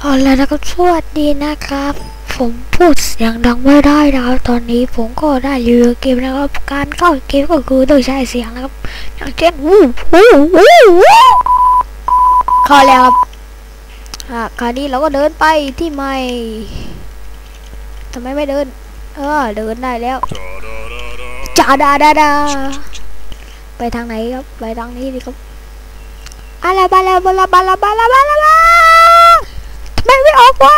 เอาล้วนะครับสวัสดีนะครับ ผมพูดเสียงดังไม่ได้นะครับตอนนี้ผมก็ได้รีวิวเกมนะครับการเข้าเกมก็คือต้องใช้เสียงนะครับอย่างเช่นวู้วู้วู้วู้ข้าแล้วครับอะคราวนี้เราก็เดินไปที่ไม่ทำไมไม่เดิน เออเดินได้แล้วจ้าดาดาดาไปทางไหนครับไปทางนี้ดีครับอะไรบาลาบาลาบาลาบาลาบาลาบา ไมไม่ออกวะ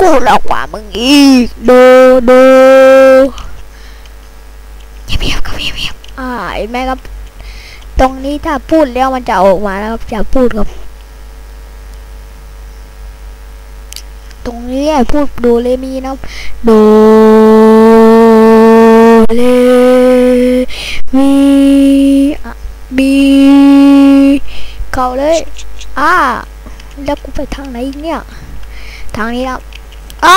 กูหลอกกว่ามึงอีกโดโดเงียบๆครับเงียบๆอ่าเห็นไหมครับ ตรงนี้ถ้าพูดแล้วมันจะออกมานะครับอย่าพูดครับ ตรงนี้พูดโดเลมีนะครับโดเลมีบีเขาเลย อ่า แล้วกูไปทางไหนเนี่ย ทางนี้ครับอ๋อ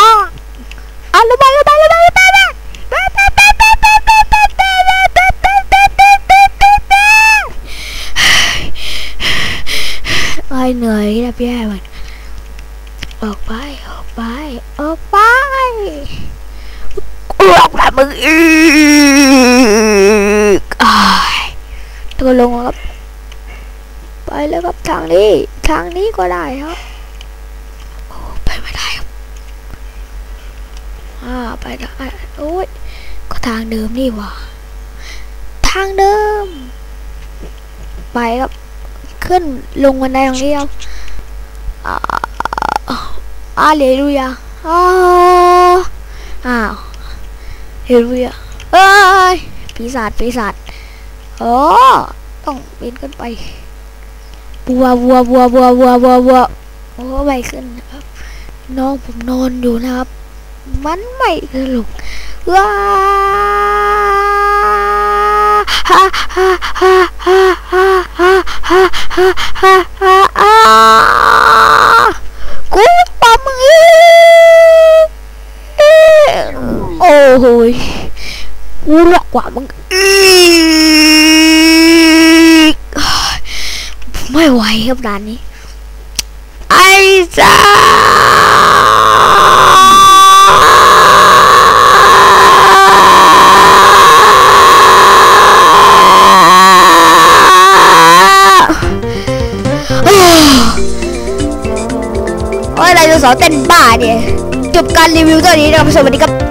อ๋อลงมาลงมาลงมาลงมาไอ้เหนื่อยนะพี่แอมันออกไป ออกไป ออกไปออกแบบมึงอีกตัวลงครับ ไปแล้วครับทางนี้ ทางนี้ก็ได้ครับ อ่าไปได้โอ้ยก็ทางเดิมนี่หว่าทางเดิม ไปครับขึ้นลงบันไดตรงนี้ครับอาเลลูยาอ้าวอ้าเลลูยาเอ้ยปีศาจปีศาจโอ้ต้องปีนขึ้นไปบัวบัวบัวบัวบัวบัวบัวโอ้ไม่ขึ้นนะครับ น้องผมนอนอยู่นะครับ mắn mày lục cú bấm ôi cú lọ quả ha, mày hoài hôm đàn đi ai ra อ้ยไดโนเสาร์เต้นบ้าเนี่ยจบการรีวิวตัวนี้นะครับสวัสดีครับ